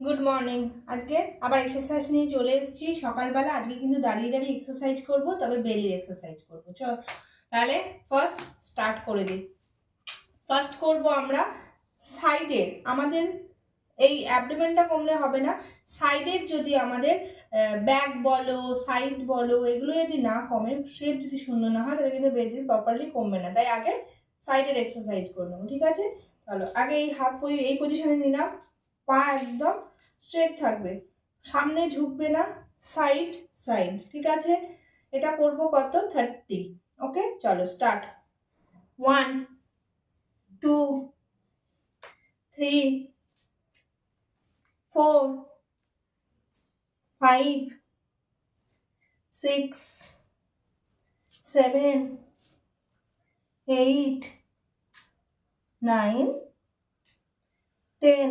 Good morning আজকে আবার exercise নিয়ে চলে এসেছি। সকালবেলা আজকে কিন্তু দাঁড়িয়ে দাঁড়িয়ে এক্সারসাইজ করব, তবে বেলির এক্সারসাইজ করব। চল, তাহলে ফার্স্ট স্টার্ট করে দিই। ফার্স্ট করব আমরা সাইডের আমাদের এই অ্যাবডোমেনটা কমলে হবে না। সাইডের যদি আমাদের ব্যাক বলো সাইড বলো, এগুলো যদি না কমে শেপ যদি শূন্য না হয়, তাহলে কিন্তু বেলির প্রপারলি কমবে না। তাই আগে সাইডের এক্সারসাইজ করে নেব, ঠিক আছে? চলো, আগে এই হাফ এই পজিশনে নিলাম। পা একদম স্ট্রেট থাকবে। সামনে ঝুঁকবে না। সাইড সাইড ঠিক আছে? এটা করব কত? থার্টি ওকে চলো start one two three four five six seven eight nine ten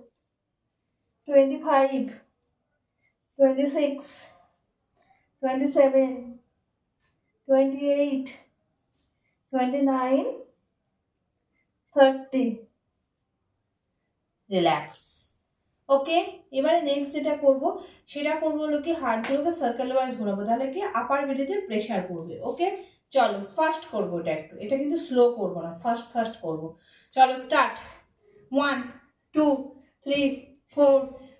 twenty five twenty six twenty seven twenty eight twenty nine thirty relax okay এবারে নেক্সট যেটা করব, সেটা করব হলো কি হাতগুলোকে সার্কেল ওয়াইজ ঘোরাবো, তাহলে কি আপার বেলিতে প্রেশার করবে ওকে চলো ফার্স্ট করব এটা একটু, এটা কিন্তু স্লো করব না ফার্স্ট ফার্স্ট করব। চলো start one two three four,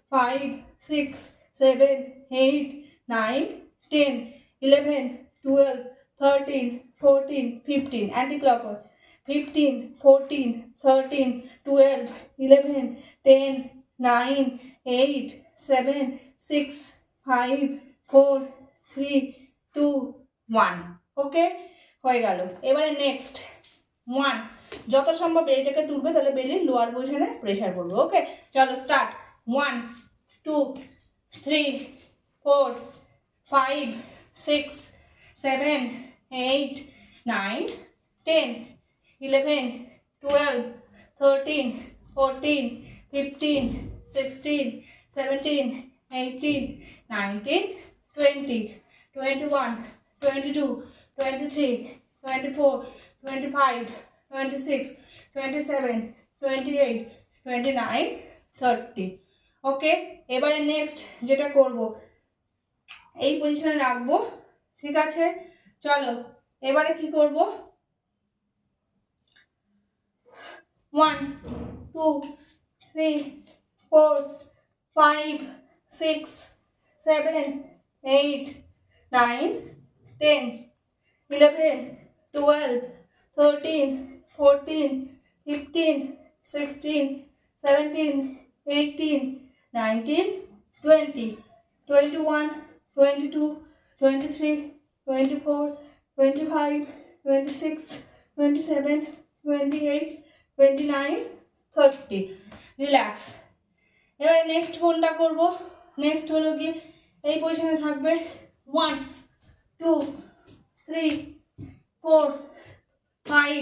five, six, seven, eight, nine, ten, eleven, twelve, thirteen, fourteen, fifteen. Anti-clockwise. Fifteen, fourteen, thirteen, twelve, eleven, ten, nine, eight, seven, six, five, four, three, two, one. Okay হয়ে গেল এবারে next one যত সম্ভব বেলিটাকে তুলবে, তাহলে বেলির lower পজিশনে pressure পড়বে okay চলো start one two three four five six seven eight nine ten eleven twelve thirteen fourteen fifteen sixteen seventeen eighteen nineteen twenty twenty one twenty two twenty three twenty four twenty five twenty six twenty seven twenty eight twenty nine thirty okay এবারে next যেটা করব, এই পজিশনে রাখব, ঠিক আছে? চলো, এবারে কি করব? One two three four five six seven eight nine ten eleven twelve thirteen fourteen fifteen sixteen seventeen eighteen nineteen twenty twenty one twenty two twenty three twenty four twenty five twenty six twenty seven twenty eight twenty nine thirty relax এবারে next কোনটা করব? Next হলো কি? এই পজিশনে থাকবে one two three four five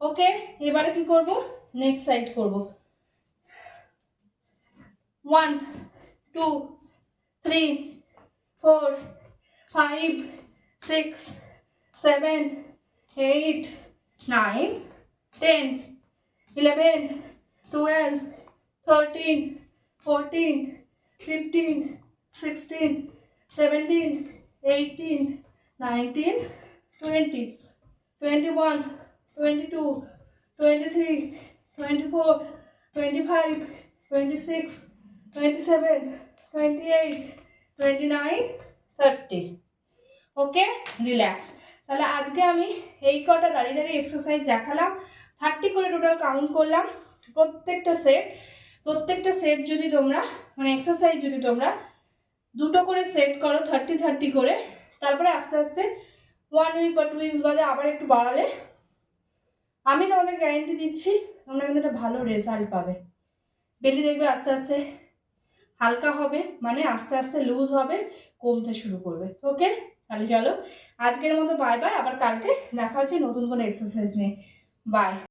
Okay, এবারে কি করব? নেক্সট সাইড করব। One two three four five six seven eight nine ten eleven twelve thirteen fourteen fifteen sixteen seventeen eighteen nineteen twenty twenty one twenty two twenty three twenty four twenty five twenty six twenty seven twenty eight twenty nine thirty okay relax তাহলে আজকে আমি এই কটা দাঁড়িয়ে দাঁড়িয়ে exercise দেখালাম। Thirty করে total count করলাম। প্রত্যেকটা সেট প্রত্যেকটা সেট যদি তোমরা মানে এক্সারসাইজ যদি তোমরা দুটো করে সেট করো থার্টি থার্টি করে, তারপরে আস্তে আস্তে ওয়ান উইক বা টু উইকস বাদে আবার একটু বাড়ালে আমি তোমাদের গ্যারেন্টি দিচ্ছি, তোমরা কিন্তু একটা ভালো রেজাল্ট পাবে। বেলি দেখবে আস্তে আস্তে হালকা হবে মানে আস্তে আস্তে লুজ হবে, কমতে শুরু করবে। ওকে তাহলে চলো, আজকের মতো বাই বাই আবার কালকে দেখা হচ্ছে নতুন কোনো এক্সারসাইজ নেই বাই